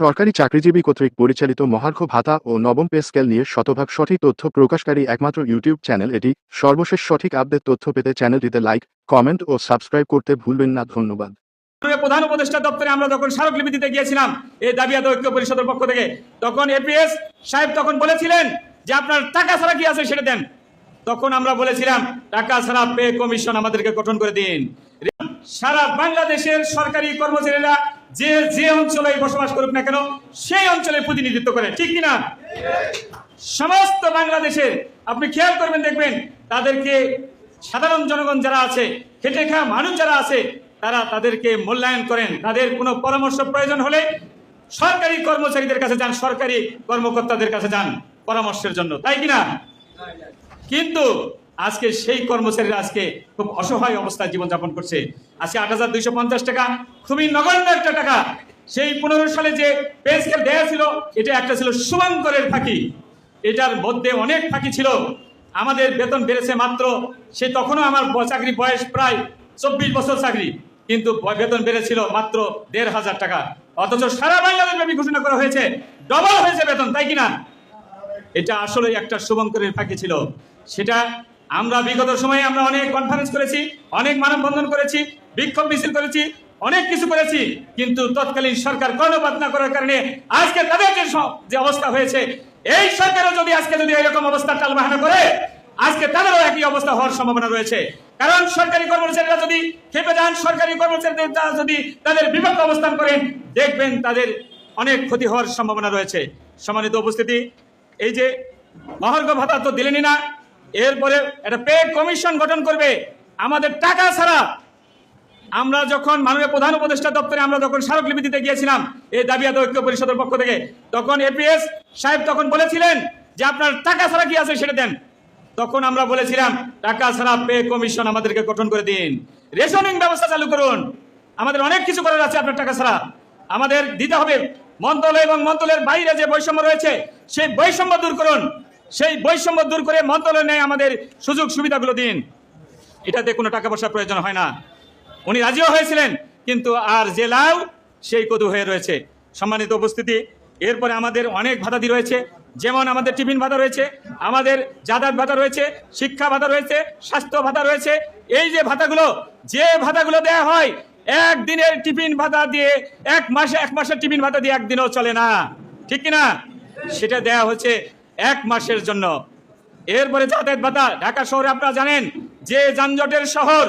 সরকারি চাকরিজীবী কর্তৃক পরিচালিত মহার্ঘ ভাতা ও নবম পে স্কেল নিয়ে শতভাগ সঠিক তথ্য প্রকাশকারী একমাত্র ইউটিউব চ্যানেল এটি। সর্বশেষ সঠিক আপডেট তথ্য পেতে চ্যানেলটিতে লাইক, কমেন্ট ও সাবস্ক্রাইব করতে ভুলবেন না, ধন্যবাদ। প্রধান উপদেষ্টা দপ্তরে আমরা যখন স্মারকলিপি দিতে গিয়েছিলাম, এই দাবি ঐক্য পরিষদের পক্ষ থেকে, তখন এপিএস সাহেব তখন বলেছিলেন যে আপনার টাকা ছাড়া কি আছে সেটা দেন। তখন আমরা বলেছিলাম, টাকা ছাড়া পে কমিশন আমাদেরকে গঠন করে দিন। সারা বাংলাদেশের সরকারি কর্মচারীরা যে যে অঞ্চলে বসবাস করুক না কেন, সেই অঞ্চলে প্রতিনিধিত্ব করে, ঠিক কিনা? সমস্ত বাংলাদেশের আপনি খেয়াল করবেন, দেখবেন, তাদেরকে সাধারণ জনগণ যারা আছে, খেটে খাওয়া মানুষ যারা আছে, তারা তাদেরকে মূল্যায়ন করেন। তাদের কোনো পরামর্শ প্রয়োজন হলে সরকারি কর্মচারীদের কাছে যান, সরকারি কর্মকর্তাদের কাছে যান পরামর্শের জন্য। তাই কিনা? কিন্তু আজকে সেই কর্মচারীরা আজকে খুব অসহায় অবস্থায় জীবনযাপন করছে। আজকে আট হাজার দুইশো পঞ্চাশ টাকা, খুবই নগণ্য একটা টাকা। সেই পনেরো সালে যে পে স্কেল দেয়া ছিল, এটা একটা ছিল শুভঙ্করের ফাঁকি। এটার মধ্যে অনেক ফাঁকি ছিল। আমাদের বেতন বেড়েছে মাত্র, সে তখনও আমার চাকরি বয়স প্রায় চব্বিশ বছর চাকরি। কিন্তু বেতন বেড়েছিল মাত্র দেড় হাজার টাকা। অথচ সারা বাংলাদেশ ব্যাপী ঘোষণা করা হয়েছে ডবল হয়েছে বেতন, তাই কিনা? এটা আসলে একটা শুভঙ্করের ফাঁকি ছিল। সেটা আমরা বিগত সময়ে আমরা অনেক কনফারেন্স করেছি, অনেক মানববন্ধন করেছি, বিক্ষোভ মিছিল করেছি, অনেক কিছু করেছি, কিন্তু তৎকালীন সরকার কর্ণপাত না করার কারণে আজকে তাদের যে অবস্থা হয়েছে, এই সরকারও যদি আজকে যদি এরকম অবস্থা টালবাহানা করে, আজকে তাদেরও একই অবস্থা হওয়ার সম্ভাবনা রয়েছে। কারণ সরকারি কর্মচারীরা যদি খেপে যান, সরকারি কর্মচারীদের দ্বারা যদি তাদের বিপক্ষ অবস্থান করেন, দেখবেন তাদের অনেক ক্ষতি হওয়ার সম্ভাবনা রয়েছে। সম্মানিত উপস্থিতি, এই যে মহার্ঘ ভাতা তো দিলেনই না এরপরে একটা পে কমিশন গঠন করবে। আমাদের টাকা ছাড়া আমরা যখন মাননীয় প্রধান উপদেষ্টা দপ্তরে আমরা যখন স্মারকলিপি দিতে গিয়েছিলাম, এই দাবি আদায় ঐক্য পরিষদের পক্ষ থেকে, তখন এপিএস সাহেব তখন বলেছিলেন যে আপনার টাকা ছাড়া কি আছে সেটা দেন। তখন আমরা বলেছিলাম, টাকা ছাড়া পে কমিশন আমাদেরকে গঠন করে দিন। রেশনিং ব্যবস্থা চালু করুন। আমাদের অনেক কিছু করার আছে আপনার টাকা ছাড়া। আমাদের দিতে হবে। মন্ত্রণালয় এবং মন্ত্রণালয়ের বাইরে যে বৈষম্য রয়েছে, সেই বৈষম্য দূর করুন। সেই বৈষম্য দূর করে মন্ত্রণালয় নেয় আমাদের সুযোগ সুবিধাগুলো দিন। এটাতে কোনো টাকা পয়সার প্রয়োজন হয় না। উনি রাজিও হয়েছিলেন, কিন্তু আর লাউ, সেই কদু হয়ে রয়েছে। সম্মানিত উপস্থিতি, এরপরে আমাদের অনেক ভাতাদি রয়েছে। যেমন আমাদের টিফিন ভাতা রয়েছে, আমাদের যাতায়াত ভাতা রয়েছে, শিক্ষা ভাতা রয়েছে, স্বাস্থ্য ভাতা রয়েছে। এই যে ভাতাগুলো যে ভাতাগুলো দেয়া হয়, একদিনের টিফিন ভাতা দিয়ে, এক মাসে, এক মাসের টিফিন ভাতা দিয়ে একদিনও চলে না। ঠিক কিনা? সেটা দেয়া হচ্ছে এক মাসের জন্য। এরপরে যাতায়াত ভাতা, ঢাকা শহরে আপনারা জানেন, যে যানজটের শহর,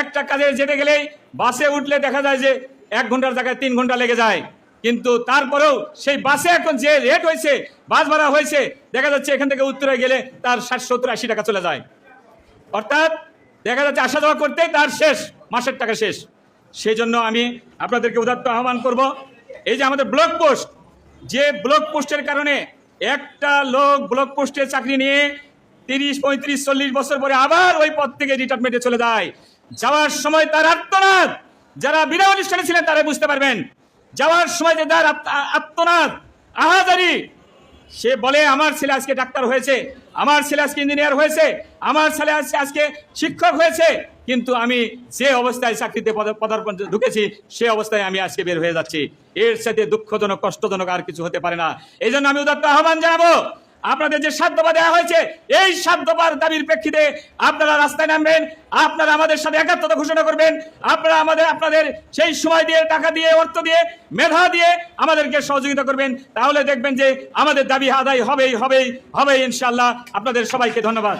একটা কাজে যেতে গেলেই বাসে উঠলে দেখা যায় যে এক ঘণ্টার জায়গায় তিন ঘণ্টা লেগে যায়। কিন্তু তারপরেও সেই বাসে এখন যে রেট হয়েছে, বাস ভাড়া হয়েছে, দেখা যাচ্ছে এখান থেকে উত্তরে গেলে তার ষাট, সত্তর, আশি টাকা চলে যায়। অর্থাৎ দেখা যাচ্ছে আসা যাওয়া করতেই তার শেষ, মাসের টাকা শেষ। সেই জন্য আমি আপনাদেরকে উদাত্ত আহ্বান করব, এই যে আমাদের ব্লক পোস্ট যে ব্লক পোস্টের কারণে একটা লোক ব্লক পোস্টে চাকরি নিয়ে তিরিশ, পঁয়ত্রিশ, চল্লিশ বছর পরে আবার ওই পদ থেকে রিটায়ারমেন্টে চলে যায়। যাওয়ার সময় তার আত্মনাদ, যারা বিনা অনুষ্ঠানে ছিলেন তারা বুঝতে পারবেন। যাওয়ার সময় যে তার আত্ম- আত্মনাদ, আহাজারি, সে বলে, আমার ছেলে আজকে ডাক্তার হয়েছে, আমার ছেলে আজকে ইঞ্জিনিয়ার হয়েছে, আমার ছেলে আজকে শিক্ষক হয়েছে। কিন্তু আমি যে অবস্থায় চাকরিতে পদ- পদার্পণ ঢুকেছি, সে অবস্থায় আমি আজকে বের হয়ে যাচ্ছি। এর সাথে দুঃখজনক, কষ্টজনক আর কিছু হতে পারে না। এই জন্য আমি উদাত্ত আহ্বান জানাব, আপনাদের যে সাধ্যবা দেওয়া হয়েছে, এই সাধ্যবার দাবির প্রেক্ষিতে আপনারা রাস্তায় নামবেন, আপনারা আমাদের সাথে একাত্মতা ঘোষণা করবেন, আপনারা আমাদের আপনাদের সেই সময় দিয়ে, টাকা দিয়ে, অর্থ দিয়ে, মেধা দিয়ে আমাদেরকে সহযোগিতা করবেন। তাহলে দেখবেন যে আমাদের দাবি আদায় হবেই হবেই হবেই ইনশাল্লাহ আপনাদের সবাইকে ধন্যবাদ।